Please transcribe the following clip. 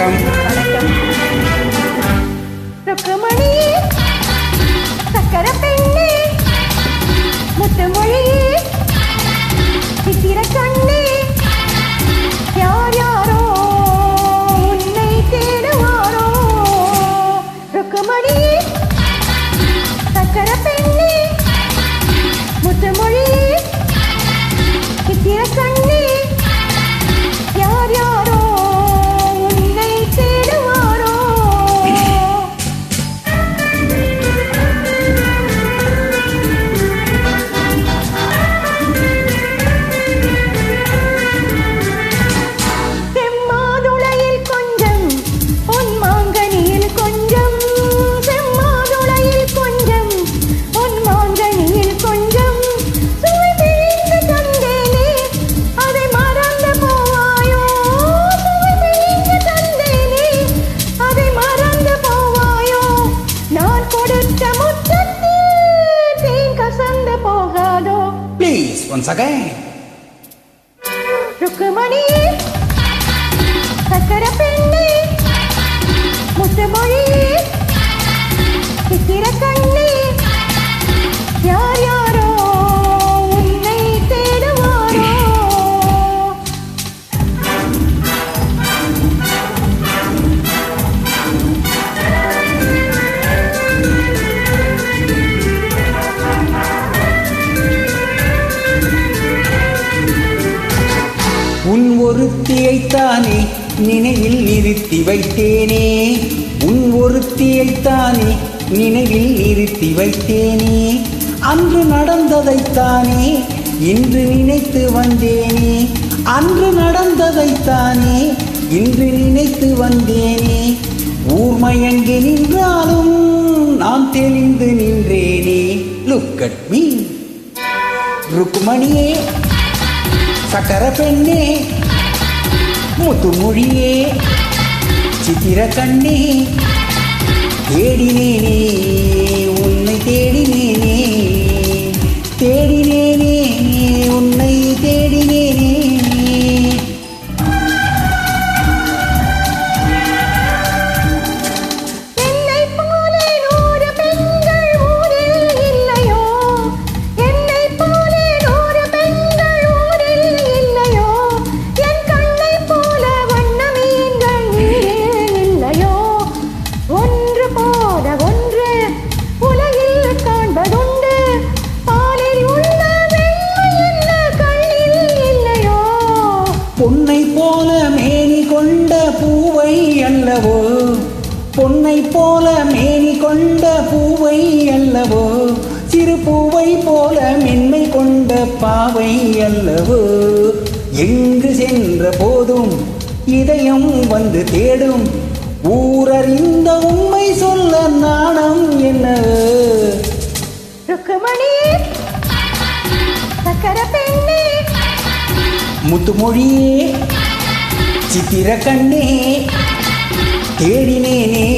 வணக்கம். வணக்கம் சக்கர பெண்ணே முத்துமொழி சித்திர கண்ணே யார் யாரோ உன்னை தேடுவாரோ? ருக்குமணி சக்கர பெண்ணே Please, once again. రుక్మణి సకర పిండి நினைவில் நிறுத்தி வைத்தேனே. உன் ஒருத்தியைத்தானே நினைவில் நிறுத்தி வைத்தேனே. அன்று நடந்ததைத்தானே இன்று நினைத்து வந்தேனே. அன்று நடந்ததைத்தானே இன்று நினைத்து வந்தேனே. ஊர்மயங்கி நின்றாலும் நான் தெளிந்து நின்றேனே. லுக் அட் மீ ருக்குமணியே சக்கர பெண்ணே முத்துமொழியே. சித்திர கண்ணே தேடினேனே தேடினேனே. பொன்னை போல மேனி கொண்ட பூவை அல்லவோ? பொன்னை போல மேனி கொண்ட பூவை அல்லவோ? சிறு பூவை போல மென்மை கொண்ட பாவை அல்லவோ? எங்கு சென்ற போதும் இதயம் வந்து தேடும். ஊரறிந்தவும் முத்துமொழியே சித்திர கண்ணே தேடினேனே.